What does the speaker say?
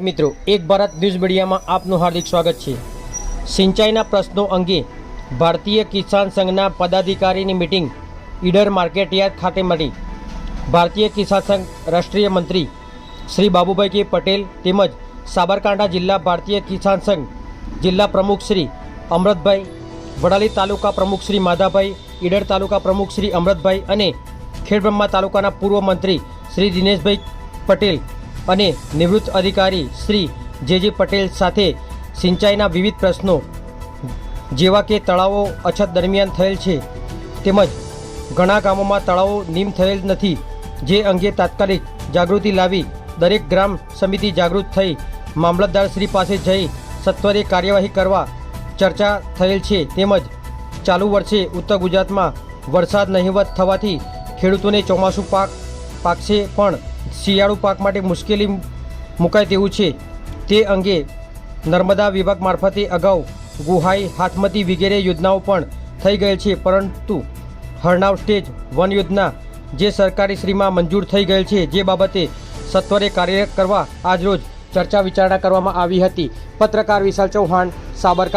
મિત્રો, એક ભારત ન્યૂઝ મીડિયામાં આપનું હાર્દિક સ્વાગત છે. સિંચાઈના પ્રશ્નો અંગે ભારતીય કિસાન સંઘના પદાધિકારીની મિટિંગ ઈડર માર્કેટયાર્ડ ખાતે મળી. ભારતીય કિસાન સંઘ રાષ્ટ્રીય મંત્રી શ્રી બાબુભાઈ કે પટેલ તેમજ સાબરકાંઠા જિલ્લા ભારતીય કિસાન સંઘ જિલ્લા પ્રમુખ શ્રી અમૃતભાઈ, વડાલી તાલુકા પ્રમુખ શ્રી માધાભાઈ, ઈડર તાલુકા પ્રમુખ શ્રી અમૃતભાઈ અને ખેડબ્રહ્મા તાલુકાના પૂર્વ મંત્રી શ્રી દિનેશભાઈ પટેલ અને નિવૃત્ત અધિકારી શ્રી જે જે પટેલ સાથે સિંચાઈના વિવિધ પ્રશ્નો જેવા કે તળાવો અછત દરમિયાન થયેલ છે તેમજ ઘણા ગામોમાં તળાવો નીમ થયેલ નથી, જે અંગે તાત્કાલિક જાગૃતિ લાવી દરેક ગ્રામ સમિતિ જાગૃત થઈ મામલતદાર શ્રી પાસે જઈ સત્વરે કાર્યવાહી કરવા ચર્ચા થયેલ છે. તેમજ ચાલુ વર્ષે ઉત્તર ગુજરાતમાં વરસાદ નહિવત થવાથી ખેડૂતોને ચોમાસું પાક પાકશે પણ શિયાળુ પાક માટે મુશ્કેલી મુકાય તેવું છે. તે અંગે નર્મદા વિભાગ મારફતે અગાઉ ગુહાઈ, હાથમતી વગેરે યોજનાઓ પણ થઈ ગયેલ છે, પરંતુ હરણાવ સ્ટેજ વન યોજના જે સરકારી શ્રીમાં મંજૂર થઈ ગયેલ છે, જે બાબતે સત્વરે કાર્ય કરવા આજરોજ ચર્ચા વિચારણા કરવામાં આવી હતી. પત્રકાર વિશાલ ચૌહાણ સાબરકાંઠા